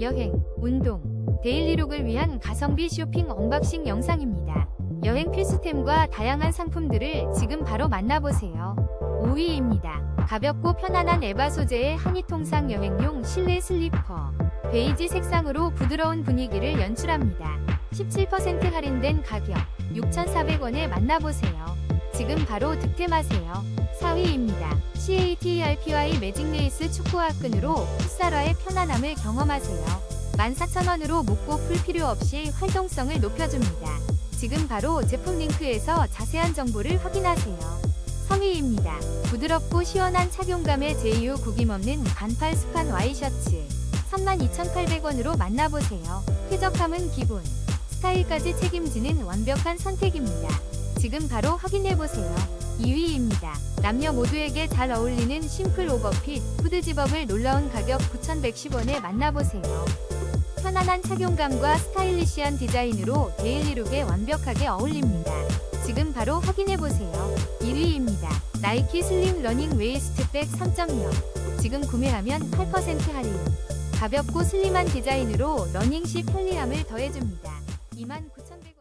여행, 운동, 데일리룩을 위한 가성비 쇼핑 언박싱 영상입니다. 여행 필수템과 다양한 상품들을 지금 바로 만나보세요. 5위입니다. 가볍고 편안한 에바 소재의 한이통상 여행용 실내 슬리퍼. 베이지 색상으로 부드러운 분위기를 연출합니다. 17% 할인된 가격 6,400원에 만나보세요. 지금 바로 득템하세요. 4위입니다. CATRPY 매직 레이스 축구화 끈으로 풋살화의 편안함을 경험하세요. 14,000원으로 묶고 풀 필요 없이 활동성을 높여줍니다. 지금 바로 제품 링크에서 자세한 정보를 확인하세요. 3위입니다. 부드럽고 시원한 착용감의 제이유 구김 없는 반팔 스판 와이셔츠 32,800원으로 만나보세요. 쾌적함은 기본, 스타일까지 책임지는 완벽한 선택입니다. 지금 바로 확인해보세요. 2위입니다. 남녀 모두에게 잘 어울리는 심플 오버핏 후드 집업을 놀라운 가격 9,110원에 만나보세요. 편안한 착용감과 스타일리시한 디자인으로 데일리룩에 완벽하게 어울립니다. 지금 바로 확인해보세요. 1위입니다. 나이키 슬림 러닝 웨이스트백 3.0 지금 구매하면 8% 할인 가볍고 슬림한 디자인으로 러닝 시 편리함을 더해줍니다. 29,000